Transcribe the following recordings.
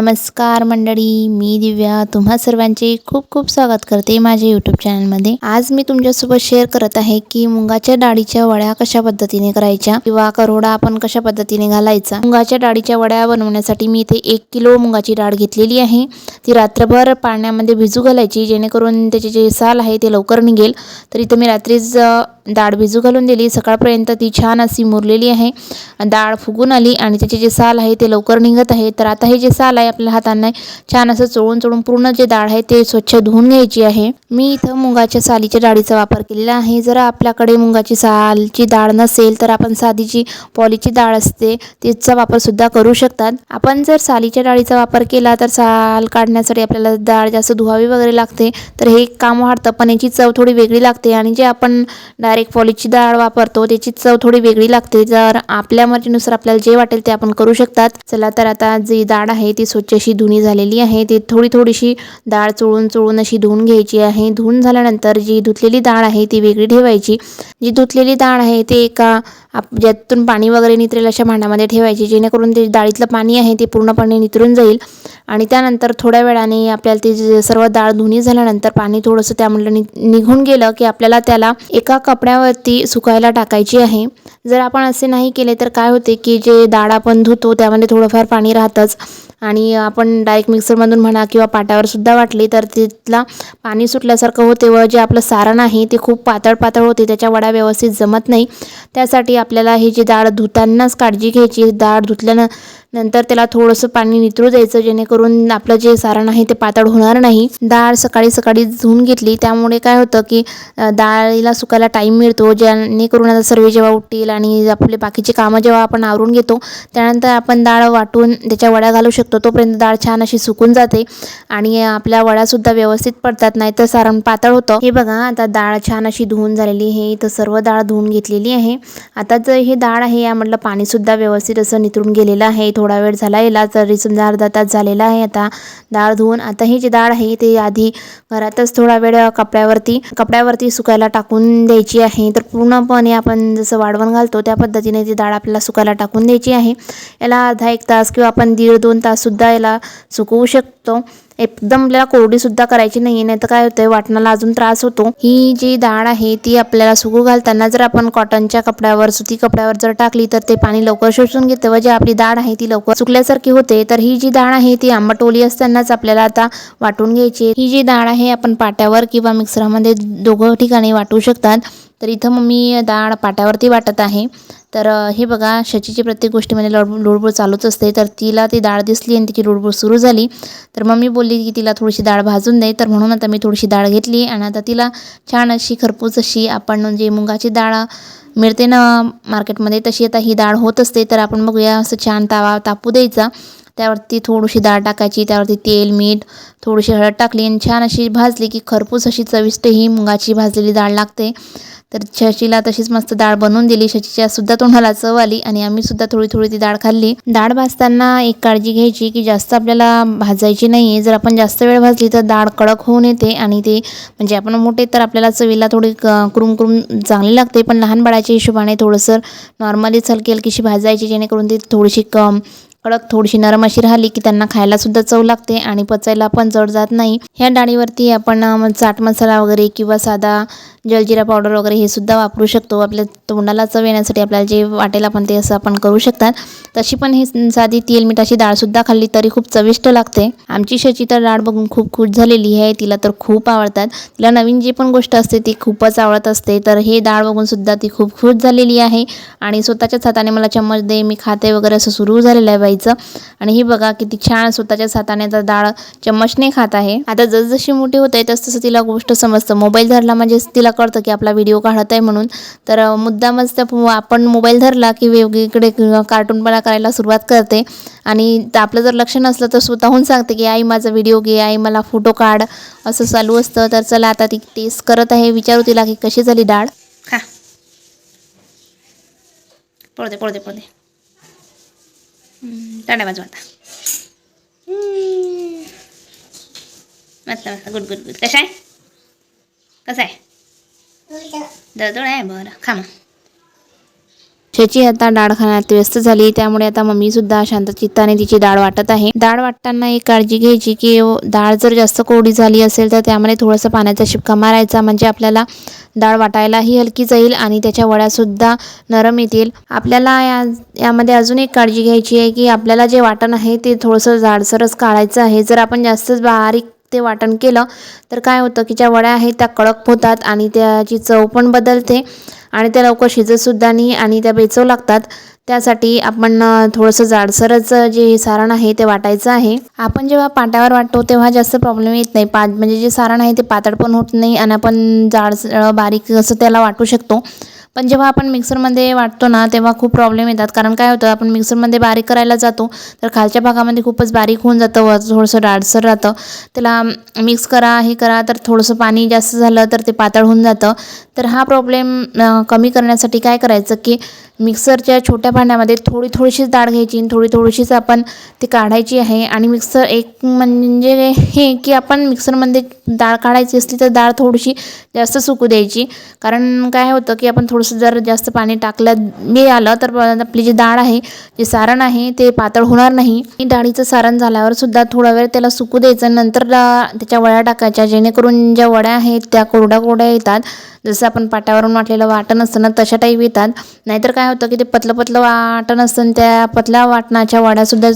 नमस्कार मंडळी मी दिव्या. तुम्हा सर्वांचे खूप खूप स्वागत करते माझ्या यूट्यूब चॅनलमध्ये आज मी तुमच्यासोबत शेअर करत आहे की मुगाच्या डाळीच्या वड्या कशा पद्धतीने करायच्या किंवा करोडा आपण कशा पद्धतीने घालायचा. मुगाच्या डाळीच्या वड्या बनवण्यासाठी मी इथे एक किलो मुगाची डाळ घेतलेली आहे. ती रात्रभर पाण्यामध्ये भिजू घालायची जेणेकरून त्याचे जे साल आहे ते लवकर निघेल. तर इथं मी रात्रीच डाळ भिजू घालून दिली. सकाळपर्यंत ती छान अशी मुरलेली आहे. डाळ फुगून आली आणि त्याचे जे साल आहे ते लवकर निघत आहे. तर आता हे जे साल आहे आपल्या हाताने छान असं चोळून चोळून पूर्ण जे डाळ आहे ते स्वच्छ धुवून घ्यायची आहे. मी इथं मुगाच्या सालीच्या डाळीचा वापर केलेला आहे. जर आपल्याकडे मुगाची सालची डाळ नसेल तर आपण साधी जी पॉलीची डाळ असते तिचा वापरसुद्धा करू शकतात. आपण जर सालीच्या डाळीचा वापर केला तर साल काढण्यासाठी आपल्याला डाळ जास्त धुवावी वगैरे लागते. तर हे काम वाढतं. पण याची चव थोडी वेगळी लागते आणि जे आपण डायरेक्ट पॉलीची डाळ वापरतो. त्याची चव थोडी वेगळी लागते. जर आपल्या मर्जीनुसार आपल्याला जे वाटेल ते आपण करू शकतात. चला तर आता जी डाळ आहे ती स्वच्छ अशी धुणी झालेली आहे. ती थोडी थोडीशी डाळ चोळून चोळून अशी धुवून घ्यायची आहे. धुवून झाल्यानंतर जी धुतलेली डाळ आहे ती वेगळी ठेवायची. जी धुतलेली डाळ आहे ते एका आप ज्यातून पाणी वगैरे नितरेल अशा भांड्यामध्ये ठेवायची. जेणेकरून ते डाळीतलं पाणी आहे ते पूर्णपणे नितरून जाईल. आणि त्यानंतर थोड्या वेळाने आपल्याला ते सर्व डाळ धुणी झाल्यानंतर पाणी थोडंसं त्यामधलं नि निघून गेलं की आपल्याला त्याला एका कपड्यावरती सुकायला टाकायची आहे. जर आपण असे नाही केले तर काय होते की जे डाळ आपण धुतो त्यामध्ये थोडंफार पाणी राहतंच. आणि आपण डायरेक्ट मिक्सरमधून म्हणा किंवा पाट्यावरसुद्धा वाटली तर तिथला पाणी सुटल्यासारखं होते व जे आपलं सारण आहे ते खूप पातळ पातळ होते त्याच्या वड्या व्यवस्थित जमत नाही. त्यासाठी आपल्याला ही जी डाळ धुतानाच काळजी घ्यायची. डाळ धुतल्यानं नंतर त्याला थोडंसं पाणी नितरू द्यायचं जेणेकरून आपलं जे सारण आहे ते पातळ होणार नाही. डाळ सकाळी सकाळी धुवून घेतली. त्यामुळे काय होतं की डाळीला सुकायला टाईम मिळतो जेणेकरून आता सर्व जेव्हा उठतील आणि आपले बाकीचे कामं जेव्हा आपण आवरून घेतो त्यानंतर आपण डाळ वाटून त्याच्या वड्या घालू शकतो. तोपर्यंत डाळ छान अशी सुकून जाते आणि आपल्या वड्यासुद्धा व्यवस्थित पडतात नाहीतर सारण पातळ होतं. हे बघा आता डाळ छान अशी धुवून झालेली आहे. तर सर्व डाळ धुवून घेतलेली आहे. आता जर हे डाळ आहे यामधलं पाणीसुद्धा व्यवस्थित असं नितरून गेलेलं आहे. थोडा वेळ झाला. याला तरी समजा अर्धा तास झालेला आहे आता डाळ धुवून आता ही जी डाळ आहे ती आधी घरातच थोडा वेळ कपड्यावरती कपड्यावरती सुकायला टाकून द्यायची आहे. तर पूर्णपणे आपण जसं वाळवण घालतो त्या पद्धतीने ती डाळ आपल्याला सुकायला टाकून द्यायची आहे. याला अर्धा एक तास किंवा आपण दीड दोन ताससुद्धा याला सुकवू शकतो. एकदम आपल्याला कोरडीसुद्धा करायची नाही नाही तर काय होतं वाटणाला अजून त्रास होतो. ही जी डाळ आहे ती आपल्याला सुकू घालताना जर आपण कॉटनच्या कपड्यावर सुती कपड्यावर जर टाकली तर ते पाणी लवकर शोषून घेते व जी आपली डाळ आहे ती लवकर सुकल्यासारखी होते. तर ही जी डाळ आहे ती आंबट ओली असतानाच आपल्याला आता वाटून घ्यायची आहे. ही जी डाळ आहे आपण पाट्यावर किंवा मिक्सरामध्ये दोघं ठिकाणी वाटू शकतात. तर इथं मग मी डाळ पाट्यावरती वाटत आहे. तर हे बघा शचीची प्रत्येक गोष्टीमध्ये लडबड लुडबुड चालूच असते. तर तिला ती डाळ दिसली आणि तिची लुडबुड सुरू झाली. तर मम्मी बोलली की तिला थोडीशी डाळ भाजून दे. तर म्हणून आता मी थोडीशी डाळ घेतली आणि आता तिला छान अशी खरपूस अशी आपण म्हणजे मुगाची डाळ मिळते ना मार्केटमध्ये तशी आता ही डाळ होत असते. तर आपण बघूया असं छान तावा तापू द्यायचा. त्यावरती थोडीशी डाळ टाकायची त्यावरती तेल मीठ थोडीशी हळद टाकली आणि छान अशी भाजली की खरपूस अशी चविष्ट ही मुगाची भाजलेली डाळ लागते. तर शशीला तशीच मस्त डाळ बनवून दिली. शशीच्या सुद्धा तोंडाला चव आली आणि आम्ही सुद्धा थोडी थोडी ती डाळ खाल्ली. डाळ भाजताना एक काळजी घ्यायची की जास्त आपल्याला भाजायची नाही आहे जर आपण जास्त वेळ भाजली तर डाळ कडक होऊन येते आणि ते म्हणजे आपण मोठे तर आपल्याला चवीला थोडी क- करून चांगली लागते. पण लहान बाळाच्या हिशोबाने थोडंसं नॉर्मलीच हलकी हलकीशी भाजायची जेणेकरून ती थोडीशी कम कडक थोडीशी नरम अशी राहिली की त्यांना खायला सुद्धा चव लागते आणि पचायला पण जड जात नाही. ह्या डाळीवरती आपण चाट मसाला वगैरे किंवा साधा जलजिरा पावडर वगैरे हे सुद्धा वापरू शकतो. आपल्या तोंडाला चव येण्यासाठी आपल्याला जे वाटेल आपण ते असं आपण करू शकतात. तशी पण ही साधी तेल मिठाची डाळसुद्धा खाल्ली तरी खूप चविष्ट लागते. आमची शची तर डाळ बघून खूप खुश झालेली आहे. तिला तर खूप आवडतात. तिला नवीन जी पण गोष्ट असते ती खूपच आवडत असते. तर हे डाळ बघून सुद्धा ती खूप खुश झालेली आहे. आणि स्वतःच्याच हाताने मला चम्मच दे मी खाते वगैरे असं सुरू झालेलं आहे बाईचं आणि ही बघा किती छान स्वतःच्याच हाताने तर डाळ चम्मचने खात आहे. आता जसजशी मोठी होत आहे तसतसं तिला गोष्ट समजतं. मोबाईल धरला म्हणजे तिला कळतं की आपला व्हिडिओ काढत आहे म्हणून. तर मुद्दामच त्या आपण मोबाईल धरला की वेगवेगळे कार्टूनपणा करायला सुरुवात करते. आणि आपलं जर लक्ष नसलं तर स्वतःहून सांगते की आई माझा व्हिडिओ घे. आई मला फोटो काढ. असं चालू असतं. तर चला आता ती टेस्ट करत आहे. विचारू तिला की कशी झाली डाळ? खा. पडते पळते पडते टाटा बाजू आता. मस्त मस्त. Good good good. कसं आहे? कसं आहे? दळदळ आहे बरं. खा मग. शची आता डाळ खाण्यात व्यस्त झाली. त्यामुळे आता मम्मी सुद्धा शांत चित्ताने तिची डाळ वाटत आहे. डाळ वाटताना एक काळजी घ्यायची की डाळ जर जास्त कोरडी झाली असेल तर त्यामध्ये थोडंसं पाण्याचा शिपका मारायचा. म्हणजे आपल्याला डाळ वाटायलाही हलकी जाईल आणि त्याच्या वड्यासुद्धा नरम येतील. आपल्याला या यामध्ये अजून एक काळजी घ्यायची आहे की आपल्याला जे वाटण आहे ते थोडंसं जाडसरच काढायचं आहे. जर आपण जास्तच बारीक ते वाटण केलं तर काय होतं की ज्या वड्या आहेत त्या कडक होतात आणि त्याची चव पण बदलते आणि त्या लवकर शिजतसुद्धा नाही आणि त्या बेचव लागतात. त्यासाठी आपण थोडंसं जाडसरच जे सारण आहे ते वाटायचं आहे. आपण जेव्हा पाट्यावर वाटतो तेव्हा जास्त प्रॉब्लेम येत नाही. पा म्हणजे जे सारण आहे ते पातळ पण होत नाही आणि आपण जाड बारीक असं त्याला वाटू शकतो. पण जेव्हा आपण मिक्सरमध्ये वाटतो ना तेव्हा खूप प्रॉब्लेम येतात. कारण काय होतं आपण मिक्सरमध्ये बारीक करायला जातो तर खालच्या भागामध्ये खूपच बारीक होऊन जातं वर थोडंसं डाळसर राहतं. त्याला मिक्स करा हे करा तर थोडंसं पाणी जास्त झालं तर ते पातळ होऊन जातं. तर हा प्रॉब्लेम कमी करण्यासाठी काय करायचं की मिक्सरच्या छोट्या भांड्यामध्ये थोडी थोडीशीच डाळ घ्यायची आणि थोडी थोडीशीच आपण ती काढायची आहे. आणि मिक्सर एक म्हणजे हे की आपण मिक्सरमध्ये डाळ काढायची असली तर डाळ थोडीशी जास्त सुकू द्यायची. कारण काय होतं की आपण थोडंसं जर जास्त पाणी टाकलं बी आलं तर आपली जी डाळ आहे जे सारण आहे ते पातळ होणार नाही. डाळीचं सारण झाल्यावर सुद्धा थोडा वेळ त्याला सुकू द्यायचं नंतर त्याच्या वड्या टाकायच्या. जेणेकरून ज्या वड्या आहेत त्या कोरड्या कोरड्या येतात. जसं आपण पाट्यावरून वाटलेलं वाटण असतं ना तशा टाईप येतात. नाहीतर काय होतं की ते पतलं पतलं वाटण असतं आणि त्या पतल्या वाटणाच्या वड्यासुद्धा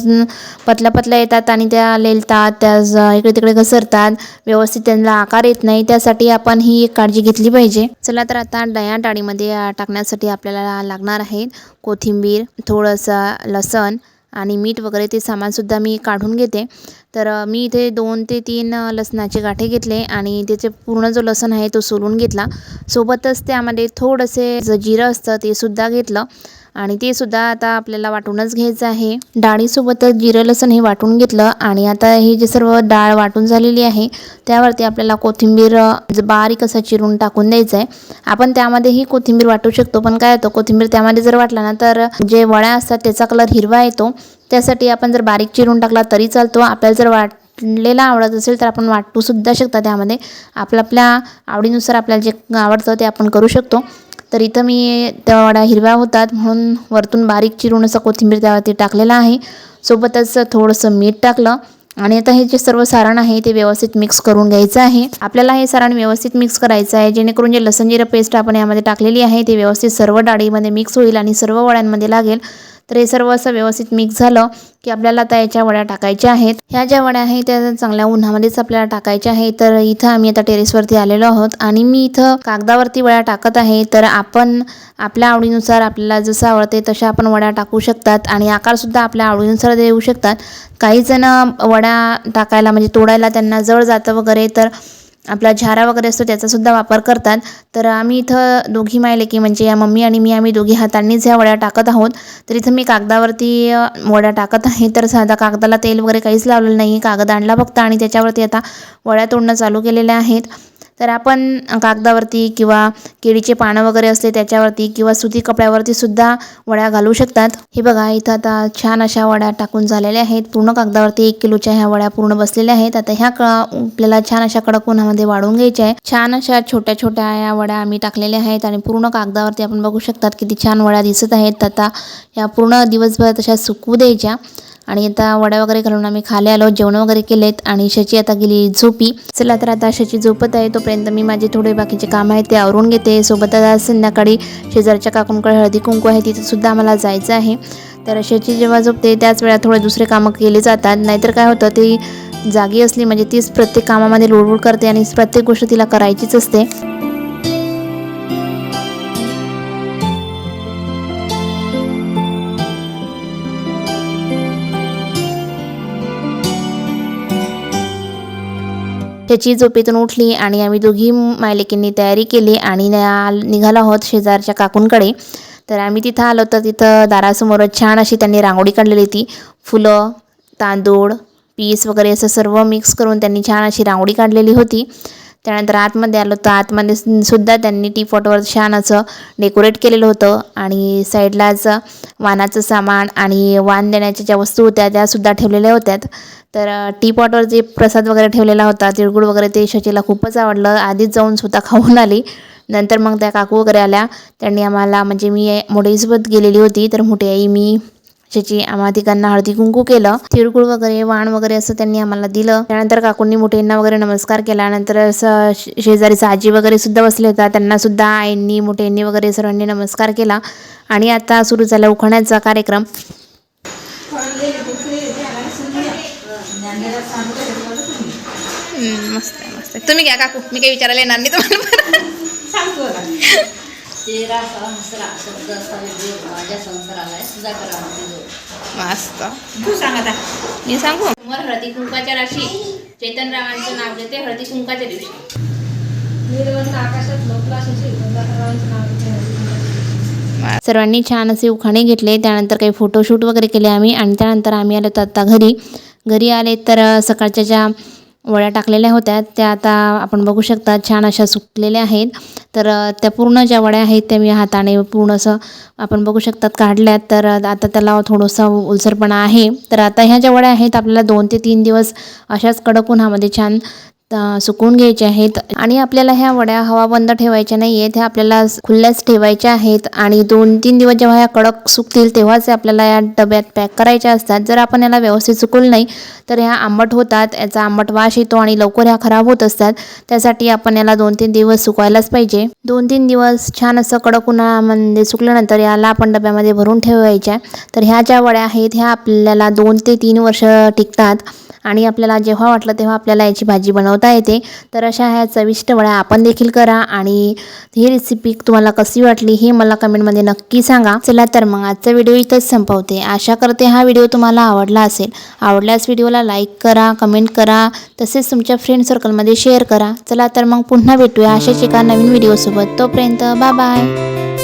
पतल्या पतल्या येतात आणि त्या लेलतात त्या इकडे तिकडे घसरतात. व्यवस्थित त्यांना आकार येत नाही त्यासाठी आपण ही एक काळजी घेतली पाहिजे. चला तर आता दया डाळीमध्ये टाकण्यासाठी आपल्याला लागणार आहे कोथिंबीर थोडंसं लसण आणि मीठ वगैरे ते सामानसुद्धा मी काढून घेते. तर मी इथे दोन ते तीन लसणाचे गाठे घेतले आणि त्याचे पूर्ण जो लसण आहे तो सोलून घेतला. सोबतच त्यामध्ये थोडंसे ज जिरं असतं ते सुद्धा घेतलं. आणि ते सुद्धा आता आपल्याला वाटूनच घ्यायचं आहे. डाळीसोबतच जिरं लसण हे वाटून घेतलं आणि आता ही जे सर्व डाळ वाटून झालेली आहे त्यावरती आपल्याला कोथिंबीर म्हणजे बारीक असं चिरून टाकून द्यायचं आहे आपण त्यामध्येही कोथिंबीर वाटू शकतो पण काय होतं कोथिंबीर त्यामध्ये जर वाटला ना तर जे वळ्या असतात त्याचा कलर हिरवा येतो. त्यासाठी आपण जर बारीक चिरून टाकला तरी चालतो. आपल्याला जर वाटलेला आवडत असेल तर आपण वाटू सुद्धा शकता त्यामध्ये. आपल्या आपल्या आवडीनुसार आपल्याला जे आवडतं ते आपण करू शकतो. तर इथं मी त्या वड्या हिरव्या होतात म्हणून वरतून बारीक चिरून असं कोथिंबीर त्यावरती टाकलेलं आहे. सोबतच थोडंसं मीठ टाकलं. आणि आता हे जे सर्व सारण आहे ते व्यवस्थित मिक्स करून घ्यायचं आहे. आपल्याला हे सारण व्यवस्थित मिक्स करायचं आहे. जेणेकरून जे लसण जिरं पेस्ट आपण यामध्ये टाकलेली आहे ते व्यवस्थित सर्व डाळीमध्ये मिक्स होईल आणि सर्व वड्यांमध्ये लागेल. तर हे सर्व असं व्यवस्थित मिक्स झालं की आपल्याला आता याच्या वड्या टाकायच्या आहेत. ह्या ज्या वड्या आहेत त्या चांगल्या उन्हामध्येच आपल्याला टाकायच्या आहेत. तर इथं आम्ही आता टेरेसवरती आलेलो आहोत आणि मी इथं कागदावरती वड्या टाकत आहे. तर आपण आपल्या आवडीनुसार आपल्याला जसं आवडते तशा आपण वड्या टाकू शकतात आणि आकारसुद्धा आपल्या आवडीनुसार देऊ शकतात. काही जण वड्या टाकायला म्हणजे तोडायला त्यांना जड जातं वगैरे तर आपला झारा वगैरे असतो त्याचासुद्धा वापर करतात. तर आम्ही इथं दोघी मायलेकी म्हणजे या मम्मी आणि मी आम्ही दोघी हातांनीच ह्या वड्या टाकत आहोत. तर इथं मी कागदावरती वड्या टाकत आहे. तर साधा कागदाला तेल वगैरे काहीच लावलेलं नाही कागद आणला फक्त आणि त्याच्यावरती आता वड्या तोडणं चालू केलेल्या आहेत. तर आपण कागदावरती किंवा केळीचे पानं वगैरे असले त्याच्यावरती किंवा सुती कपड्यावरती सुद्धा वड्या घालू शकतात. हे बघा इथं आता छान अशा वड्या टाकून झालेल्या आहेत. पूर्ण कागदावरती एक किलोच्या ह्या वड्या पूर्ण बसलेल्या आहेत. आता ह्या क आपल्याला छान अशा कडक उन्हामध्ये वाढून घ्यायच्या आहे. छान अशा छोट्या छोट्या या वड्या आम्ही टाकलेल्या आहेत आणि पूर्ण कागदावरती आपण बघू शकतात किती छान वड्या दिसत आहेत. आता या पूर्ण दिवसभर तशा सुकवू द्यायच्या. आणि आता वड्या वगैरे घालून आम्ही खाली आलो जेवण वगैरे केलेत आणि शची आता गेली झोपी. चला तर आता शची झोपत आहे तोपर्यंत मी माझे थोडे बाकीचे काम आहे ते आवरून घेते. सोबत आता संध्याकाळी शेजारच्या काकूंकडे हळदी कुंकू आहे तिथंसुद्धा आम्हाला जायचं आहे. तर शची जेव्हा झोपते त्याच वेळा थोडे दुसरे कामं केले जातात. नाहीतर काय होतं ती जागी असली म्हणजे तीच प्रत्येक कामामध्ये लोडवूड करते आणि प्रत्येक गोष्ट तिला करायचीच असते. त्याची झोपेतून उठली आणि आम्ही दोघी मायलेकींनी तयारी केली आणि निघालो आहोत शेजारच्या काकूंकडे. तर आम्ही तिथं आलो तर तिथं दारासमोरच छान अशी त्यांनी रांगोळी काढलेली होती. फुलं तांदूळ पीस वगैरे असं सर्व मिक्स करून त्यांनी छान अशी रांगोळी काढलेली होती. त्यानंतर आतमध्ये आलो तर आतमध्ये सुद्धा त्यांनी टी पॉटवर छान असं डेकोरेट केलेलं होतं आणि साईडलाच वानाचं सामान आणि वाण देण्याच्या ज्या वस्तू होत्या त्यासुद्धा ठेवलेल्या होत्या तर टी पॉटवर जे प्रसाद वगैरे ठेवलेला होता तिळगुळ वगैरे ते शचीला खूपच आवडलं. आधीच जाऊन स्वतः खाऊन आली. नंतर मग त्या काकू वगैरे आल्या. त्यांनी आम्हाला म्हणजे मी मोठेसोबत गेलेली होती तर मोठी आई मी शची आम्हा तिघांना हळदी कुंकू केलं. तिळगुळ वगैरे वाण वगैरे असं त्यांनी आम्हाला दिलं. त्यानंतर काकूंनी मोठ्यांना वगैरे नमस्कार केला. नंतर असं शेजारीचा आजी वगैरे सुद्धा बसले होता. त्यांना सुद्धा आईंनी मोठ्यांनी वगैरे सर्वांनी नमस्कार केला. आणि आता सुरू झाला उखाण्याचा कार्यक्रम. मस्त आहे मस्त आहे. तुम्ही घ्या काकू मी काही विचारायला येणार नाही तुम्हाला तेरा सहस्रा शब्द सवे माझ्या संसाराला सुधाकर मस्त. तू सांग आता. मी सांगू? समोर हळदी कुंकाच्या राशी. चैतनरावांचं नाव घेते हळदी कुंकाच्या दिवशी. आकाशात लोकला नाव सर्वांनी छान असे उखाणे घेतले. त्यानंतर काही फोटोशूट वगैरे केले आम्ही. आणि त्यानंतर आम्ही आलो तर आता घरी. घरी आले तर सकाळच्या ज्या वड्या टाकलेल्या होत्या त्या आता आपण बघू शकता छान अशा सुकलेल्या आहेत. तर त्या पूर्ण ज्या वड्या आहेत त्या मी हाताने पूर्ण असं आपण बघू शकतात काढल्यात. तर आता त्याला थोडंसं उलसरपणा आहे. तर आता ह्या ज्या वड्या आहेत आपल्याला दोन ते तीन दिवस अशाच कडक उन्हामध्ये छान सुकवून घ्यायचे आहेत. आणि आपल्याला ह्या वड्या हवा बंद ठेवायच्या नाही आहेत ह्या आपल्याला खुल्याच खुल्ल्याच ठेवायच्या आहेत. आणि दोन तीन दिवस जेव्हा ह्या कडक सुकतील तेव्हाच आपल्याला या डब्यात पॅक करायच्या असतात. जर आपण याला व्यवस्थित सुकवलं नाही तर ह्या आंबट होतात. याचा आंबट वास येतो आणि लवकर ह्या खराब होत असतात. त्यासाठी आपण याला दोन तीन दिवस सुकवायलाच पाहिजे. दोन तीन दिवस छान असं कडक उन्हामध्ये सुकल्यानंतर याला आपण डब्यामध्ये भरून ठेवायच्या. तर ह्या ज्या वड्या आहेत ह्या आपल्याला दोन ते तीन वर्ष टिकतात. आणि आपल्याला जेव्हा वाटलं तेव्हा आपल्याला याची भाजी बनवता येते. तर अशा ह्या चविष्ट वळ्या आपण देखील करा आणि ही रेसिपी तुम्हाला कशी वाटली हे मला कमेंटमध्ये नक्की सांगा. चला तर मग आजचा व्हिडिओ इथंच संपवते. आशा करते हा व्हिडिओ तुम्हाला आवडला असेल. आवडल्यास व्हिडिओला लाईक करा कमेंट करा तसेच तुमच्या फ्रेंड सर्कलमध्ये शेअर करा. चला तर मग पुन्हा भेटूया अशाच एका नवीन व्हिडिओसोबत तोपर्यंत बाय बाय